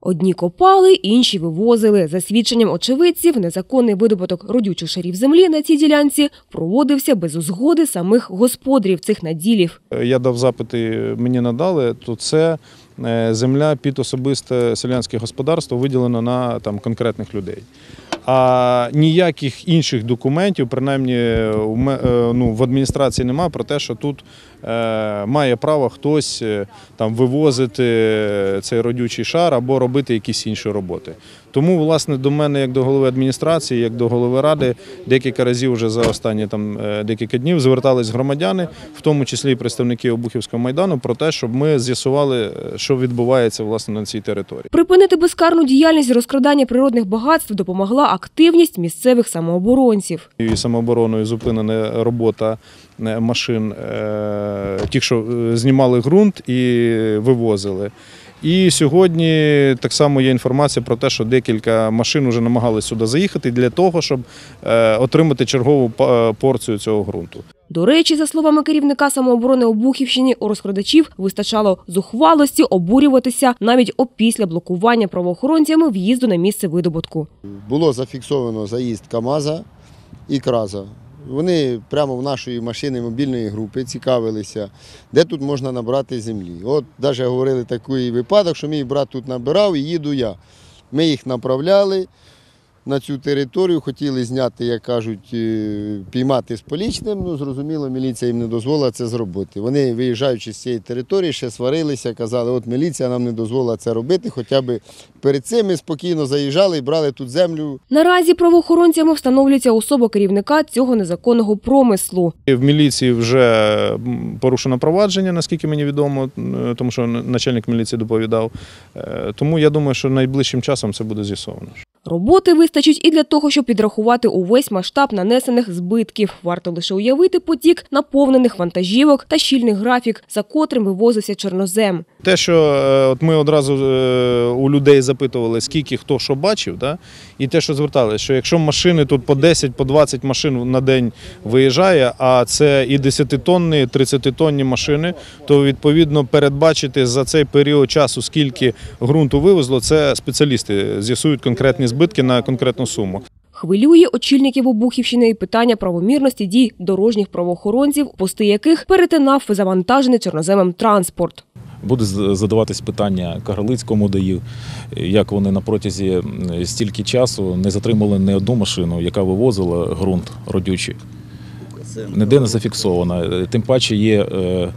Одні копали, інші вивозили. За свідченням очевидців, незаконний видобуток родючих шарів землі на цій ділянці проводився без узгоди самих господарів цих наділів. Я дав запити, мені надали, то це е, земля під особисте селянське господарство виділено на там, конкретних людей. А ніяких інших документів, принаймні е, ну, в адміністрації немає про те, що тут е, має право хтось е, там вивозити цей родючий шар або робити якісь інші роботи. Тому, власне, до мене, як до голови адміністрації, як до голови ради, декілька разів вже за останні там декілька днів звертались громадяни, в тому числі і представники Обухівського майдану, про те, щоб ми з'ясували, що відбувається власне на цій території. Припинити безкарну діяльність розкрадання природних багатств допомогла активність місцевих самооборонців. І самообороною зупинена робота е, машин, е, тих, що е, знімали ґрунт і вивозили. І сьогодні так само є інформація про те, що декілька машин вже намагалися сюди заїхати для того, щоб отримати чергову порцію цього ґрунту. До речі, за словами керівника самооборони Обухівщини, у розкрадачів вистачало зухвалості обурюватися навіть опісля блокування правоохоронцями в'їзду на місце видобутку. було зафіксовано заїзд КАМАЗа і Краза. Вони прямо в нашої машини мобільної групи цікавилися, де тут можна набрати землі. От навіть говорили такий випадок, що мій брат тут набирав і їду я. Ми їх направляли на цю територію, хотіли зняти, як кажуть, е, піймати з полічним. Ну, зрозуміло, міліція їм не дозволила це зробити. Вони, виїжджаючи з цієї території, ще сварилися, казали, от міліція нам не дозволила це робити, хоча б перед цим ми спокійно заїжджали і брали тут землю Наразі правоохоронцями встановлюється особа керівника цього незаконного промислу. В міліції вже порушено провадження, наскільки мені відомо, тому що начальник міліції доповідав. Е, Тому я думаю, що найближчим часом це буде з'ясовано. Роботи вистачить і для того, щоб підрахувати увесь масштаб нанесених збитків. Варто лише уявити потік наповнених вантажівок та щільний графік, за котрим вивозився чорнозем. Те, що е, от ми одразу е, у людей запитували, скільки хто що бачив, да? і те, що звертали, що якщо машини тут по 10, по 20 машин на день виїжджає, а це і 10-тонні, 30-тонні машини, то відповідно передбачити за цей період часу, скільки ґрунту вивезло, це спеціалісти з'ясують конкретні збитки на конкретну суму. Хвилює очільників Обухівщини і питання правомірності дій дорожніх правоохоронців, пости яких перетинав завантажений чорноземом транспорт. Буде з- задаватись питання Кагарлицькому ДАІ, як вони на протязі стільки часу не затримали ні одну машину, яка вивозила ґрунт родючий. Ніде не зафіксовано. Тим паче є е,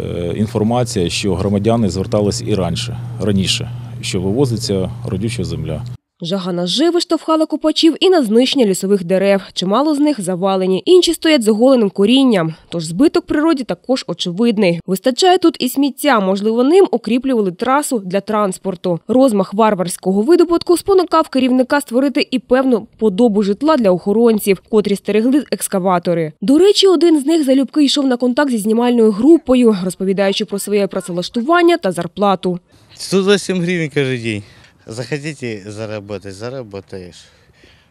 е, інформація, що громадяни звертались і раніше, раніше, що вивозиться родюча земля. Жага наживи штовхала копачів і на знищення лісових дерев. Чимало з них завалені, інші стоять з оголеним корінням. Тож збиток природі також очевидний. Вистачає тут і сміття. Можливо, ним укріплювали трасу для транспорту. Розмах варварського видобутку спонукав керівника створити і певну подобу житла для охоронців, котрі стерегли екскаватори. До речі, один з них залюбки йшов на контакт зі знімальною групою, розповідаючи про своє працевлаштування та зарплату. 127 гривен каждый день Захотите заработать, заработаешь.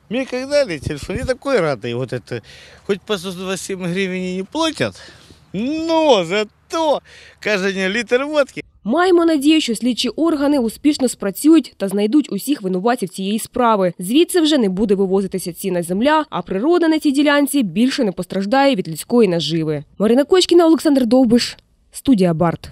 Мне как дали телефон, я такой радый. Вот это, хоть по 127 гривен и не платят, но зато каждый день литр водки. Маємо надію, що слідчі органи успішно спрацюють та знайдуть усіх винуватців цієї справи. Звідси вже не буде вивозитися цінна земля, а природа на цій ділянці більше не постраждає від людської наживи. Марина Кочкіна, Олександр Довбиш, студія Барт.